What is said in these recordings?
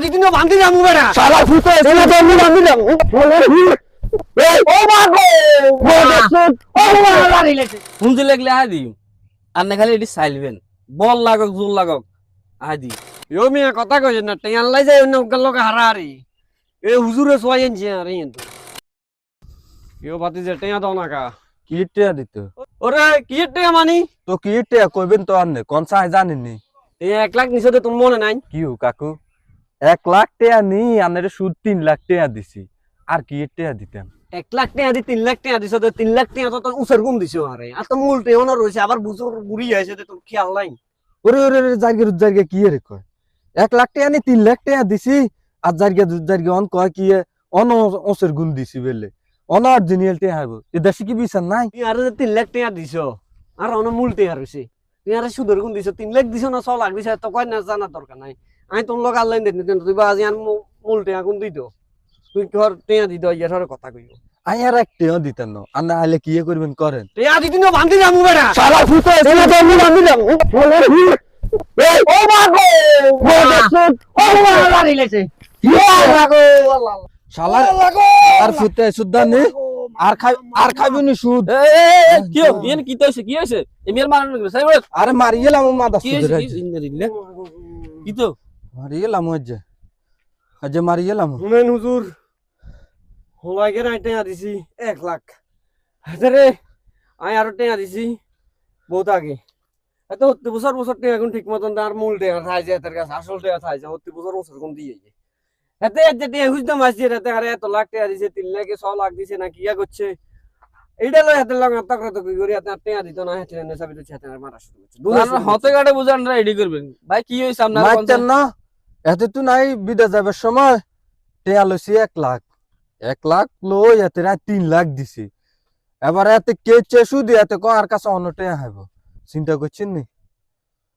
আদি দিন বান্ধি ফুটো এসে তো আমি বান্ধি ও মা গো! ও মা হুমজি লাগলে আয় দিম আর না খালি এটি চাইলবেন। বল লাগক জোর লাগক। আয় দি ইও মিয়া কথা কইছেন না টেয়ান লাই যায় অন্য গেল এ হুজুরে সোয়াই এনছে আরে কিন্তু ইও বাতি যে টেয়া দাও না কা। কি টিয়া দিত। ওরে কি টেয়া মানি? তো কি টিয়া কইবেন তো আননে কোন চাই জানেননি? এই এক লাখ নিচে তোর মনে নাই? কি হু কাকু? এক লাখ টিয়া নি আনের সুদ তিন লাখ টিয়া দিছি। আর কি টিয়া দিতাম? এক লাখ টাকা দি তিন লাখ টাকা দিছ তো তিন লাখ টাকা তো তোর উসের গুম দিছ আরে। আর তো মূল টেও রয়েছে আবার বুঝর বুড়ি আছে তোর খেয়াল নাই। ওরে ওরে ওরে জার্গে জার্গে কি রে কয়? এক লাখ টাকা নি তিন লাখ টাকা দিছি আর জার্গে জার্গে অন কয় কি অন ওসের গুণ দিছি বেলে। অন অরিজিনাল টিয়া হাইব। এ দেশে কি বিচার নাই? তুই আর তিন লাখ টাকা দিছ আর অন্য মূল টাকা রয়েছে। তুই আর সুদের গুণ দিছ তিন লাখ দিছ না ছ লাখ দিছ তো কয় না জানা দরকার নাই। আমি তোর লোক আল্লাহ দিন তুই বা আজি আর মু- মূল টাকা গুণ দিত তুই ঘর টেয়া দিত ইয়ার কথা কইও। আই আর এক টিয়া দিতেন না আর না হলে কি করবেন করেন টেয়া দি দিন বান্ধি যাব বেড়া শালা ফুটো এসে তো আমি বান্ধি এই ও মা গো! ও দেখছ ও মা লারিলেছে শালা আর ফুটে সুদ্দা নে? আর খাই আর নি সুদ? কি ইয়েন কি হইছে কি হইছে? এমিয়ার মারানো গেছে আরে মারি গেলাম হইছে কি তো? মারি গেলাম আজ আজ মারি গেলাম শুনেন হুজুর হলাইকে নাই টেয়া দিছি এক লাখ। রে আমি আরও টেয়া দিছি বহুত আগে। এত হতে বছর বছর টেয়া এখন ঠিক মতন আর মূল টেয়া থাইছে এদের কাছে আসল টেয়া থাইছে হতে বছর বছর কোন দিয়ে এতে এতে টেয়া খুঁজতে মাসি এতে আরে এত লাখ টেয়া দিছে তিন লাখে ছ লাখ দিছে না কিয়া করছে? এইটা লয় হাতের লগে তকরা তকরি করি হাতে টেয়া দিত না হাতে নেশা বিতো হাতে মারা শুরু করছে। হতে গাড়ে বুঝান রেডি করবেন। ভাই কি হইছে আপনার না? এতে তো নাই বিদা যাবার সময় টেয়া লইছি এক লাখ। এক লাখ লই এতে না তিন লাখ দিছি। এবার এতে কে চেসু দিয়ে এতে কো আর কাছে অন্য টেয়া হাইব? চিন্তা করছেন নি?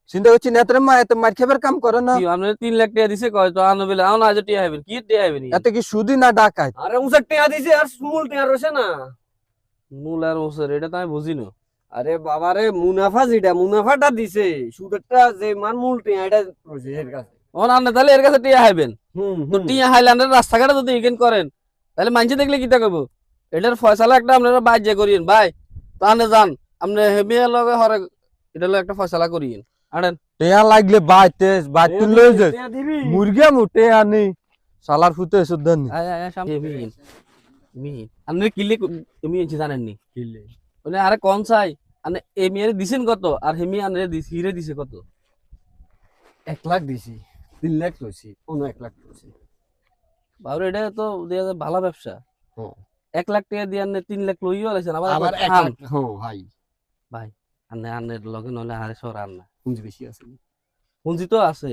চিন্তা করছেন এতে মা এতে মার খাবার কাম করে না? কি আপনার তিন লাখ টাকা দিছে কয় তো আনো বেলে আনো আজ টিয়া হইবেন কি টিয়া হইবেন এতে কি সুদি না ডাকায় আরে উসার টেয়া দিছে আর মূল টেয়া রয়েছে না। মূল আর ওসর এটা তো আমি বুঝি না আরে বাবা রে মুনাফা যেটা মুনাফাটা দিছে সুদেরটা যে মান মূল টিয়া এটা রয়েছে এর কাছে। ও না তাহলে এর কাছে টিয়া হইবেন হুম তো টিয়া হাইল্যান্ডের রাস্তাঘাটে যদি ইগেন করেন তাহলে মানুষ দেখলে কি করব এটার ফয়সালা একটা আপনারা বাজ্য করিয়েন। ভাই তাহলে যান আপনি হেমিয়া লগে হরে এটা লগে একটা ফয়সালা করিয়েন। আনেন। টেয়া লাগলে বাইতে বাইতে লই যাই টিয়া মুটে আনি সালার ফুতে সুদ্দান আয় আয় সামনে মিহিন। মিহিন। আপনি কিলে জানেন নি? কিলে বলে আরে কোন চাই। এমিয়ারে দিছেন কত? আর হেমিয়া আনে দিছে হিরে দিছে কত? এক লাখ দিছি। তিন লাখ লইছি অন্য এক লাখ লইছি। বাবু এটা তো দেয়া ভালো ব্যবসা। হ্যাঁ। এক লাখ টাকা দিয়ে আনে তিন লাখ লইও আবার আবার এক লাখ হ্যাঁ ভাই। আনে আনে লগে নলে সর আর না। পুঁজি বেশি আছে। পুঁজি তো আছে।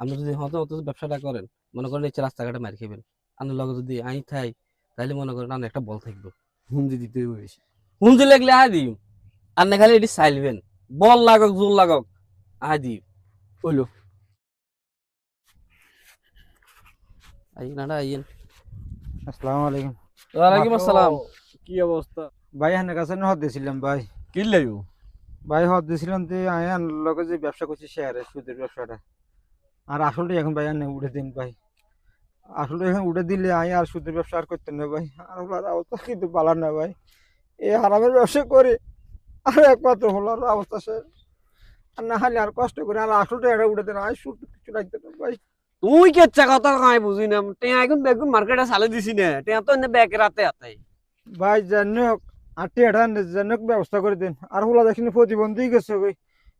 আপনি যদি হতে হতে ব্যবসাটা করেন মনে করেন এই রাস্তাঘাটে মার খাবেন আনের লগে যদি আই থাই তাহলে মনে করেন আনে একটা বল থাকব। পুঁজি দিতে হবে বেশি। পুঁজি লাগলে আয় দিম। আনে খালি এটি চাইলবেন। বল লাগক জোর লাগক আয় দিম। কইলো আসসালামু আলাইকুম ওয়ালাইকুম আসসালাম। কি অবস্থা? ভাই হানের কাছে হদ ভাই। কি লাইও ভাই হদ যে লগে ব্যবসা করছি শেয়ারে সুদের ব্যবসাটা। আর আসলটা এখন ভাই আনে উঠে দিন ভাই। আসলে এখন উঠে দিলে আমি আর সুদের ব্যবসা আর করতেন না ভাই। আর হলার অবস্থা কিন্তু পালার না ভাই। এই হারামের ব্যবসা করে আর একমাত্র হলার অবস্থা শেষ আর না হলে আর কষ্ট করে আর আসলটা এটা উঠে দেন আর সুদ কিছু লাগতে না ভাই। তুই কে কথা কাই বুঝি না টিয়া এখন বেগুন মার্কেটে চালে দিছি না টিয়া তো এনে ব্যাগ রাতে আতে ভাই জানক আটটি আঠা জানক ব্যবস্থা করে দেন। আর হলা দেখিনি প্রতিবন্ধী গেছে ভাই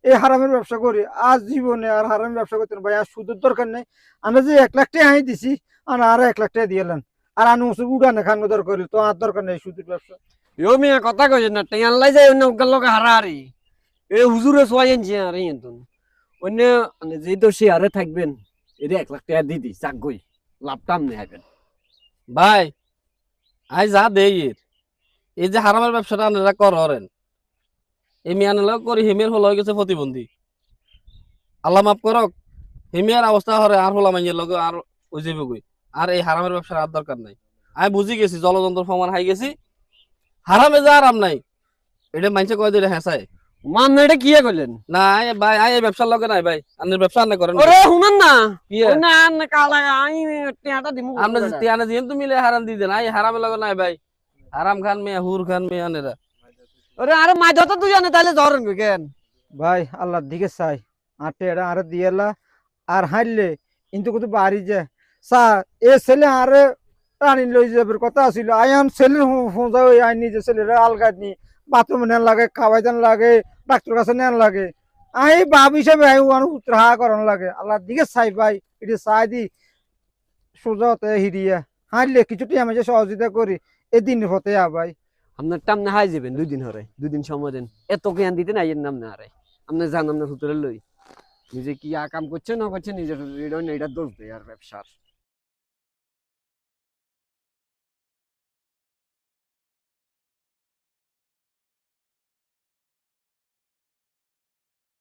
এই হারামের ব্যবসা করি আজ জীবনে আর হারামের ব্যবসা করতেন ভাই আর সুদের দরকার নেই। আমরা যে এক লাখ টাকা আই দিছি আর আর এক লাখ টাকা দিয়ে আর আমি ওসব উড়ানে খান দরকার তো আর দরকার নেই সুদের ব্যবসা। ইও মিয়া কথা কইছেন না টিয়া লাই যায় অন্য গেল হারা আরি এ হুজুরে সোয়াই এনছে আরে কিন্তু অন্য যেই তো সে আরে থাকবেন। এর এক লাখ টাকা দিদি হাবেন ভাই আই যা দেই এই যে হারামের ব্যবসাটা আপনারা করেন এই মিয়ানের লগ করি হেমিয়ার হল হয়ে গেছে প্রতিবন্ধী আল্লাহ মাফ করক হেমিয়ার অবস্থা হরে আর হলা মাইয়ের লগে আর ওই আর এই হারামের ব্যবসার আর দরকার নাই আমি বুঝি গেছি জলযন্ত্র ফমান হাই গেছি হারামে যা আরাম নাই এটা মাইনসে কয় দিলে হেসায় মান এটা কি করলেন? না ভাই আই এই ব্যবসার লগে নাই ভাই। আপনার ব্যবসা আনে করেন। ওরে শুনেন না। কি না না কালা আই টেয়াটা দিমু আমরা যে দিন তো মিলে হারাম দিয়ে দেন। আই হারামের লগে নাই ভাই। হারাম খান মেয়ে হুর খান মেয়ে আনেরা ওরে আরে মাই যত দুজনে তাহলে ধরেন কেন? ভাই আল্লাহর দিকে চাই। টেরা আরে দিয়েলা আর হারলে কিন্তু কত বাড়ি যায় সা এ ছেলে আরে টানি লই যাবার কথা আছিল। আই আম ওই আই নিজে ছেলের আলগা নি। বাথরুমে নেন লাগে খাওয়াই দেন লাগে ডাক্তার কাছে নেন লাগে। আই বাপ হিসেবে উত্তরা করান লাগে। আল্লাহ দিকে চাই ভাই, এটি চাই দি। সোজা হতে হিরিয়া হারলে কিছুটি আমি যে সহযোগিতা করি এই দিনের হতে আ ভাই। আপনার টামনে হাই যাবেন দুই দিন হরে, দুই দিন সময় দেন। এত জ্ঞান দিতে নাই, এর নাম না আরে আপনি জান, আপনার সুতরে লই। নিজে কি আ কাম করছে না করছে নিজের এটা দোষ দেয় আর ব্যবসার।